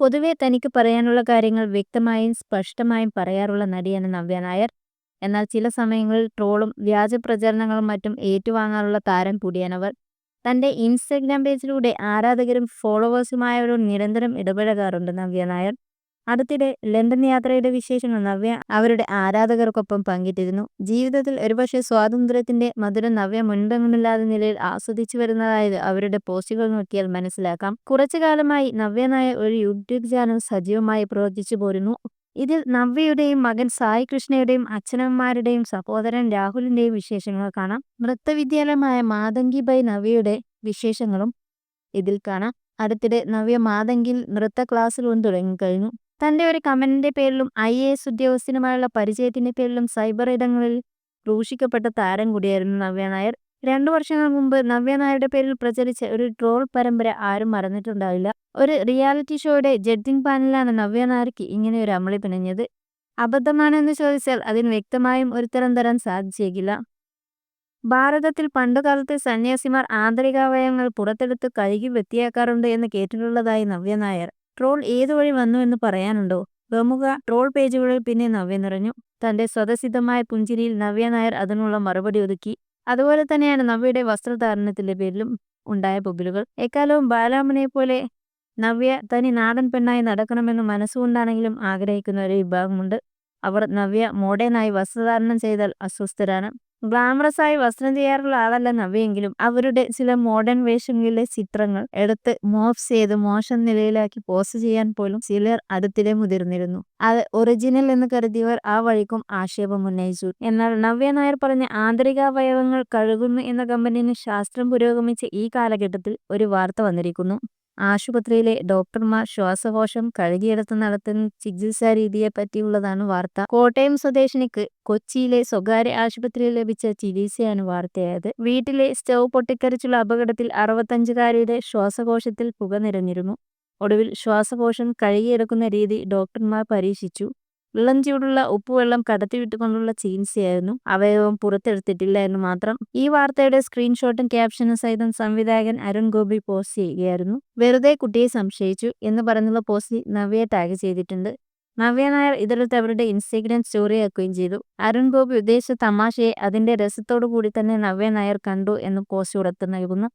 പൊതുവെ തനിക്ക് പറയാനുള്ള കാര്യങ്ങൾ വ്യക്തമായും സ്പഷ്ടമായും പറയാറുള്ള നടിയാണ് നവ്യ നായർ. എന്നാൽ ചില സമയങ്ങളിൽ ട്രോളും വ്യാജ പ്രചരണങ്ങളും മറ്റും ഏറ്റുവാങ്ങാറുള്ള താരം കൂടിയാണവർ. തന്റെ ഇൻസ്റ്റഗ്രാം പേജിലൂടെ ആരാധകരും ഫോളോവേഴ്സുമായവരോട് നിരന്തരം ഇടപഴകാറുണ്ട് നവ്യ നായർ. അടുത്തിടെ ലണ്ടൻ യാത്രയുടെ വിശേഷങ്ങൾ നവ്യ അവരുടെ ആരാധകർക്കൊപ്പം പങ്കിട്ടിരുന്നു. ജീവിതത്തിൽ ഒരുപക്ഷെ സ്വാതന്ത്ര്യത്തിന്റെ മധുരം നവ്യ മുൻപങ്ങളില്ലാതെ നിലയിൽ ആസ്വദിച്ചു വരുന്നതായത് അവരുടെ പോസ്റ്റുകൾ നോക്കിയാൽ മനസ്സിലാക്കാം. കുറച്ചു കാലമായി നവ്യ നായർ ഒരു യൂട്യൂബ് ചാനൽ സജീവമായി പ്രവർത്തിച്ചു പോരുന്നു. ഇതിൽ നവ്യയുടെയും മകൻ സായി കൃഷ്ണയുടെയും അച്ഛനമ്മമാരുടെയും സഹോദരൻ രാഹുലിന്റെയും വിശേഷങ്ങൾ കാണാം. നൃത്തവിദ്യാലയമായ മാതങ്കി ബൈ നവ്യയുടെ വിശേഷങ്ങളും ഇതിൽ കാണാം. അടുത്തിടെ നവ്യ മാതങ്കിൽ നൃത്ത ക്ലാസുകളും തുടങ്ങിക്കഴിഞ്ഞു. തന്റെ ഒരു കമന്റിന്റെ പേരിലും ഐ എ എസ് ഉദ്യോഗസ്ഥനുമായുള്ള പരിചയത്തിന്റെ പേരിലും സൈബർ ഇടങ്ങളിൽ ക്രൂശിക്കപ്പെട്ട താരം കൂടിയായിരുന്നു നവ്യ നായർ. രണ്ടു വർഷങ്ങൾ മുമ്പ് നവ്യ നായരുടെ പേരിൽ പ്രചരിച്ച ഒരു ട്രോൾ പരമ്പര ആരും മറന്നിട്ടുണ്ടാവില്ല. ഒരു റിയാലിറ്റി ഷോയുടെ ജഡ്ജിംഗ് പാനലാണ് നവ്യ നായർക്ക് ഇങ്ങനെ ഒരു അമളി പിണഞ്ഞത്. അബദ്ധമാണെന്ന് ചോദിച്ചാൽ അതിന് വ്യക്തമായും ഉത്തരം തരാൻ സാധിച്ചേക്കില്ല. ഭാരതത്തിൽ പണ്ടുകാലത്ത് സന്യാസിമാർ ആന്തരികാവയവങ്ങൾ പുറത്തെടുത്ത് കഴുകി വൃത്തിയാക്കാറുണ്ട് എന്ന് കേട്ടിട്ടുള്ളതായി നവ്യ നായർ. ട്രോൾ ഏതു വഴി വന്നു എന്ന് പറയാനുണ്ടോ? പ്രമുഖ ട്രോൾ പേജുകളിൽ പിന്നെ നവ്യ നിറഞ്ഞു. തന്റെ സ്വതസിദ്ധമായ പുഞ്ചിരിയിൽ നവ്യ നായർ അതിനുള്ള മറുപടി ഒതുക്കി. അതുപോലെ തന്നെയാണ് നവ്യയുടെ വസ്ത്രധാരണത്തിന്റെ പേരിലും ഉണ്ടായ പൊബിലുകൾ എക്കാലവും ബാലാമനെ പോലെ നവ്യ തനി നാടൻ പെണ്ണായി നടക്കണമെന്ന് മനസ്സുകൊണ്ടാണെങ്കിലും ആഗ്രഹിക്കുന്ന ഒരു വിഭാഗമുണ്ട്. അവർ നവ്യ മോഡേണായി വസ്ത്രധാരണം ചെയ്താൽ അസ്വസ്ഥരാണ്. ഗ്ലാമറസ് ആയി വസ്ത്രം ചെയ്യാറുള്ള ആളല്ല നവ്യെങ്കിലും അവരുടെ ചില മോഡേൺ വേഷങ്ങളിലെ ചിത്രങ്ങൾ എടുത്ത് മോഫ് ചെയ്ത് മോശം നിലയിലാക്കി പോസ്റ്റ് ചെയ്യാൻ പോലും ചിലർ അടുത്തിടെ മുതിർന്നിരുന്നു. അത് ഒറിജിനൽ എന്ന് കരുതിയവർ ആ വഴിക്കും ആക്ഷേപം ഉന്നയിച്ചു എന്നാൽ നവ്യ നായർ പറഞ്ഞ ആന്തരികാവയവങ്ങൾ കഴുകുന്നു എന്ന കമ്പനിന് ശാസ്ത്രം പുരോഗമിച്ച ഈ കാലഘട്ടത്തിൽ ഒരു വാർത്ത വന്നിരിക്കുന്നു. ആശുപത്രിയിലെ ഡോക്ടർമാർ ശ്വാസകോശം കഴുകിയെടുത്ത് നടത്തുന്ന ചികിത്സാ രീതിയെ പറ്റിയുള്ളതാണ് വാർത്ത. കോട്ടയം സ്വദേശിനിക്ക് കൊച്ചിയിലെ സ്വകാര്യ ആശുപത്രിയിൽ ലഭിച്ച ചികിത്സയാണ് വാർത്തയായത്. വീട്ടിലെ സ്റ്റൗ പൊട്ടിക്കരിച്ചുള്ള അപകടത്തിൽ അറുപത്തഞ്ചുകാരിയുടെ ശ്വാസകോശത്തിൽ പുക നിറഞ്ഞിരുന്നു. ഒടുവിൽ ശ്വാസകോശം കഴുകിയെടുക്കുന്ന രീതി ഡോക്ടർമാർ പരീക്ഷിച്ചു. ഇളം ചൂടുള്ള ഉപ്പുവെള്ളം കടത്തിവിട്ടുകൊണ്ടുള്ള ചികിത്സയായിരുന്നു. അവയവം പുറത്തെടുത്തിട്ടില്ല എന്ന് മാത്രം. ഈ വാർത്തയുടെ സ്ക്രീൻഷോട്ടും ക്യാപ്ഷനും സഹിതം സംവിധായകൻ അരുൺ ഗോപി പോസ്റ്റ് ചെയ്യുകയായിരുന്നു. വെറുതെ കുട്ടിയെ സംശയിച്ചു എന്ന് പറഞ്ഞുള്ള പോസ്റ്റ് നവ്യയെ ടാഗ് ചെയ്തിട്ടുണ്ട്. നവ്യ നായർ ഇതെടുത്ത് അവരുടെ ഇൻസ്റ്റഗ്രാം സ്റ്റോറി ആക്കുകയും ചെയ്തു. അരുൺ ഗോപി ഉദ്ദേശിച്ച തമാശയെ അതിന്റെ രസത്തോടു കൂടി തന്നെ നവ്യ നായർ കണ്ടു എന്ന് പോസ്റ്റ് ഉടത്ത് നൽകുന്നു.